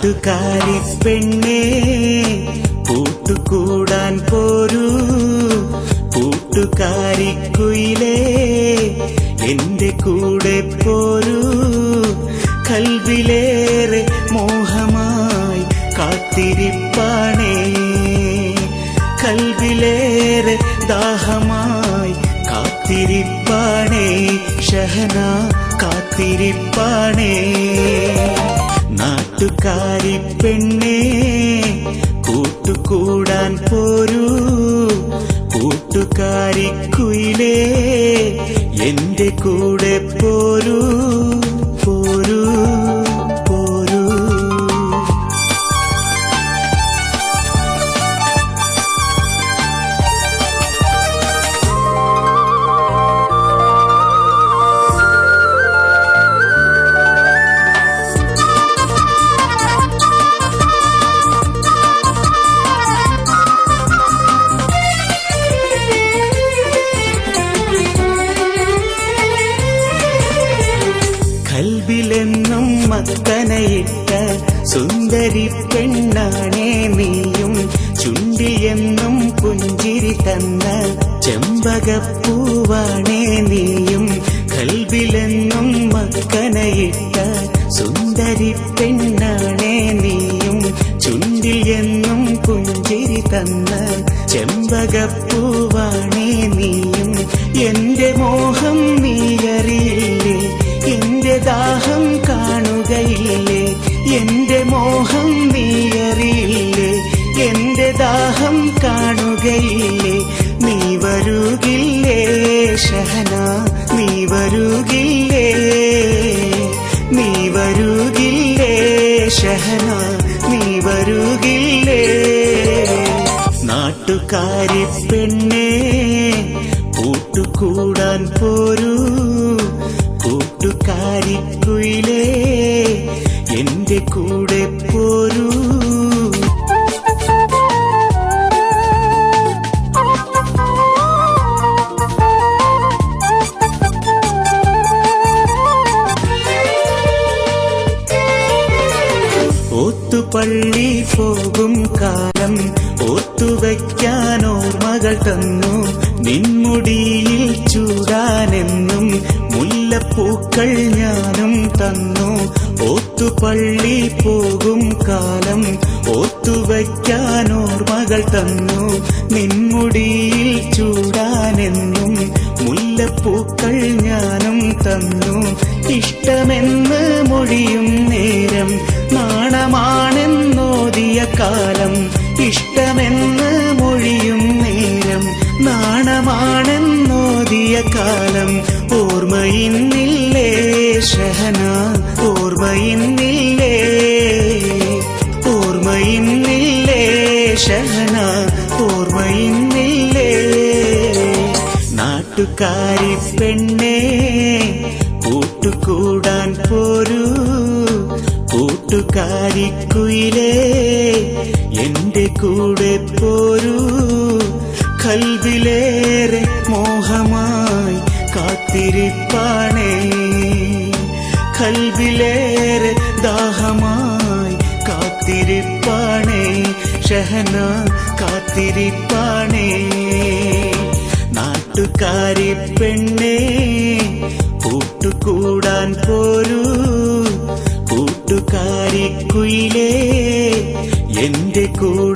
നാട്ടുകാരി പെണ്ണേ കൂട്ടുകൂടാൻ പോരൂ. കൂട്ടുകാരിക്കുയിലേ എന്റെ കൂടെ പോരൂ. കൽവിലേറെ മോഹമായി കാത്തിരിപ്പാണേ. കൽവിലേറെ ദാഹമായി കാത്തിരിപ്പാണേ. ഷഹന കാത്തിരിപ്പാണേ. നാട്ടുകാരി പെണ്ണേ കൂട്ടുകൂടാൻ പോരൂ. കൂട്ടുകാരി കുയിലേ എന്റെ കൂടെ പോരൂ. കൽബിലെന്നും മക്കനയിട്ട സുന്ദരി പെണ്ണാണേ നീയും. ചുണ്ടിയെന്നും പുഞ്ചിരി തന്ന ചെമ്പകപ്പൂവാണേ നീയും. കൽവിലെന്നും മക്കനയിട്ട സുന്ദരി പെണ്ണാണേ നീയും. ചുണ്ടിൽ എന്നും പുഞ്ചിരി തന്ന ചെമ്പകപ്പൂവാണേ നീയും. ദാഹം കാണുകയില്ലേ? നീ വരുകില്ലേ ഷഹന? നീ വരുകില്ലേ? നീ വരുകില്ലേ ഷഹന? നീ വരുകില്ലേ? നാട്ടുകാരി പെണ്ണേ കൂട്ടുകൂടാൻ പോരൂ. കൂട്ടുകാരിക്കുയിലേ എന്റെ കൂടെ പോരൂ. ഓത്തുപള്ളി പോകും കാലം ഒത്തുവയ്ക്കാനോ ഓർമ്മകൾ തന്നു. നിൻമുടിയിൽ ചൂടാനെന്നും മുല്ലപ്പൂക്കൾ ഞാനും തന്നു. ഓത്തുപള്ളി പോകും കാലം ഓത്തുവയ്ക്കാൻ ഓർമ്മകൾ തന്നു. നിൻമുടിയിൽ ചൂടാനെന്നും മുല്ലപ്പൂക്കൾ ഞാനും തന്നു. ഇഷ്ടമെന്ന് മൊഴിയും നേരം കാലം ഓർമ്മയിന്നില്ലേ ഷഹന? ഓർമ്മയിന്നില്ലേ? ഓർമ്മയിന്നില്ലേ ഷഹന? ഓർമ്മയിന്നില്ലേ? നാട്ടുകാരി പെണ്ണേ കൂട്ടുകൂടാൻ പോരൂ. കൂട്ടുകാരിക്കുയിലേ എന്റെ കൂടെ പോരൂ. കൽവിലേറെ ഷഹന കാത്തിരിപ്പാണേ. നാട്ടുകാരി പെണ്ണേ കൂട്ടുകൂടാൻ പോരൂ കൂട്ടുകാരി കുയിലേ എന്റെ കൂടെ